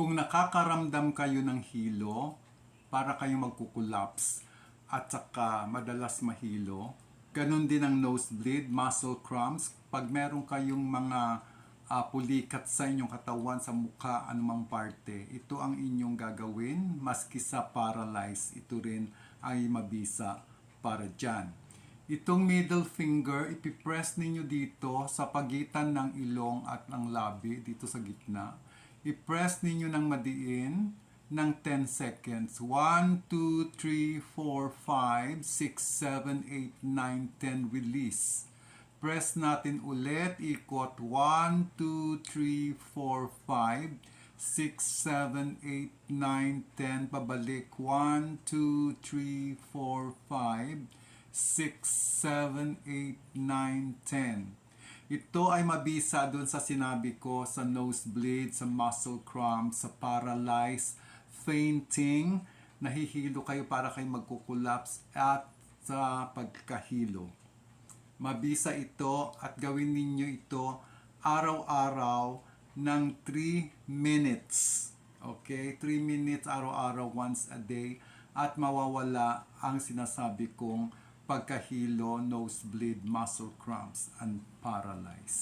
Kung nakakaramdam kayo ng hilo, para kayong magkukulaps at saka madalas mahilo, ganun din ang nosebleed, muscle cramps, pag meron kayong mga ah, pulikat sa inyong katawan, sa mukha, anumang parte, ito ang inyong gagawin, maski sa paralyze, ito rin ay mabisa para dyan. Itong middle finger, ipipress ninyo dito sa pagitan ng ilong at ng labi, dito sa gitna. I-press ninyo ng madiin ng 10 seconds. 1, 2, 3, 4, 5, 6, 7, 8, 9, 10. Release. Press natin ulit. Ikot. 1, 2, 3, 4, 5, 6, 7, 8, 9, 10. Pabalik. 1, 2, 3, 4, 5, 6, 7, 8, 9, 10. Ito ay mabisa doon sa sinabi ko sa nosebleed, sa muscle cramps, sa paralyze, fainting, nahihilo kayo para kayo magkukulaps at sa pagkahilo. Mabisa ito at gawin ninyo ito araw-araw ng 3 minutes. Okay? 3 minutes araw-araw once a day at mawawala ang sinasabi kong pagkahilo, nosebleed, muscle cramps, and paralyze.